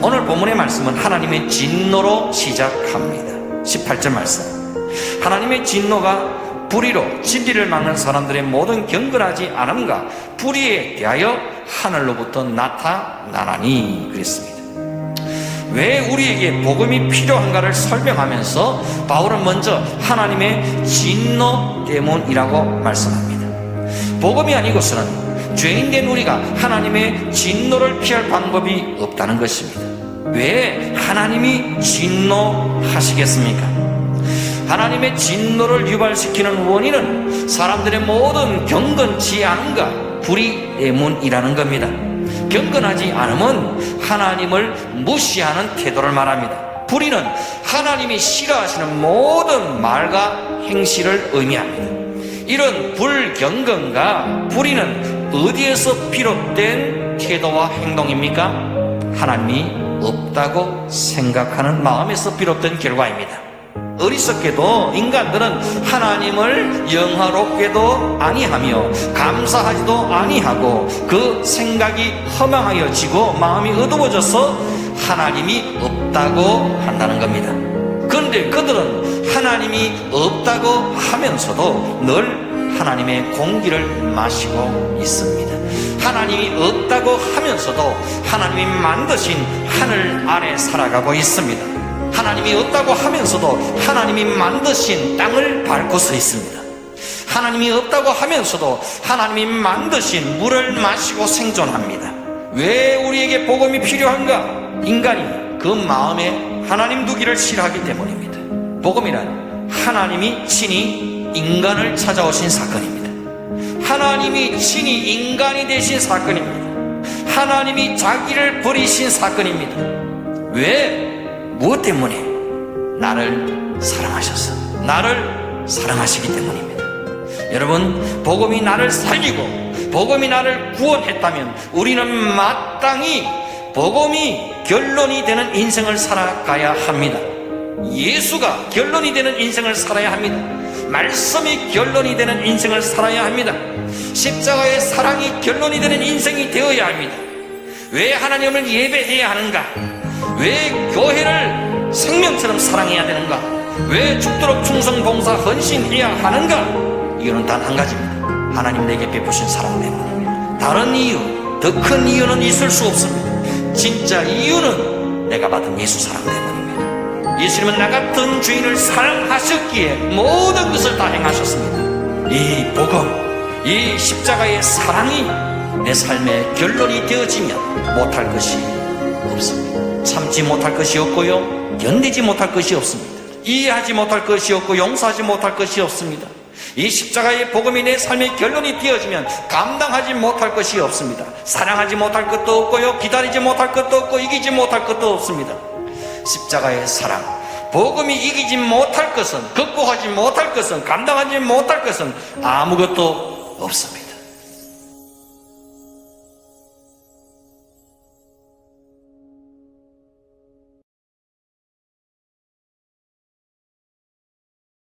오늘 본문의 말씀은 하나님의 진노로 시작합니다. 18절 말씀. 하나님의 진노가 불의로 진리를 막는 사람들의 모든 경건하지 않음과 불의에 대하여 하늘로부터 나타나나니 그랬습니다. 왜 우리에게 복음이 필요한가를 설명하면서 바울은 먼저 하나님의 진노 때문이라고 말씀합니다. 복음이 아니고서는 죄인된 우리가 하나님의 진노를 피할 방법이 없다는 것입니다. 왜 하나님이 진노하시겠습니까? 하나님의 진노를 유발시키는 원인은 사람들의 모든 경건치 않음과 불의 때문이라는 겁니다. 경건하지 않음은 하나님을 무시하는 태도를 말합니다. 불의는 하나님이 싫어하시는 모든 말과 행실을 의미합니다. 이런 불경건과 불의는 어디에서 비롯된 태도와 행동입니까? 하나님이 없다고 생각하는 마음에서 비롯된 결과입니다. 어리석게도 인간들은 하나님을 영화롭게도 아니하며 감사하지도 아니하고 그 생각이 허망하여지고 마음이 어두워져서 하나님이 없다고 한다는 겁니다. 그런데 그들은 하나님이 없다고 하면서도 늘 하나님의 공기를 마시고 있습니다. 하나님이 없다고 하면서도 하나님이 만드신 하늘 아래 살아가고 있습니다. 하나님이 없다고 하면서도 하나님이 만드신 땅을 밟고 서 있습니다. 하나님이 없다고 하면서도 하나님이 만드신 물을 마시고 생존합니다. 왜 우리에게 복음이 필요한가? 인간이 그 마음에 하나님 두기를 싫어하기 때문입니다. 복음이란 하나님이 친히 인간을 찾아오신 사건입니다. 하나님이 친히 인간이 되신 사건입니다. 하나님이 자기를 버리신 사건입니다. 왜? 무엇 때문에? 나를 사랑하셔서 나를 사랑하시기 때문입니다. 여러분, 복음이 나를 살리고 복음이 나를 구원했다면 우리는 마땅히 복음이 결론이 되는 인생을 살아가야 합니다. 예수가 결론이 되는 인생을 살아야 합니다. 말씀이 결론이 되는 인생을 살아야 합니다. 십자가의 사랑이 결론이 되는 인생이 되어야 합니다. 왜 하나님을 예배해야 하는가? 왜 교회를 생명처럼 사랑해야 되는가? 왜 죽도록 충성 봉사 헌신해야 하는가? 이유는 단 한 가지입니다. 하나님 내게 베푸신 사랑 때문입니다. 다른 이유, 더 큰 이유는 있을 수 없습니다. 진짜 이유는 내가 받은 예수 사랑 때문입니다. 예수님은 나 같은 죄인을 사랑하셨기에 모든 것을 다 행하셨습니다. 이 복음, 이 십자가의 사랑이 내 삶의 결론이 되어지면 못할 것이 없습니다. 참지 못할 것이 없고요. 견디지 못할 것이 없습니다. 이해하지 못할 것이 없고 용서하지 못할 것이 없습니다. 이 십자가의 복음이 내 삶의 결론이 되어지면 감당하지 못할 것이 없습니다. 사랑하지 못할 것도 없고요. 기다리지 못할 것도 없고 이기지 못할 것도 없습니다. 십자가의 사랑. 복음이 이기지 못할 것은, 극복하지 못할 것은, 감당하지 못할 것은 아무것도 없습니다.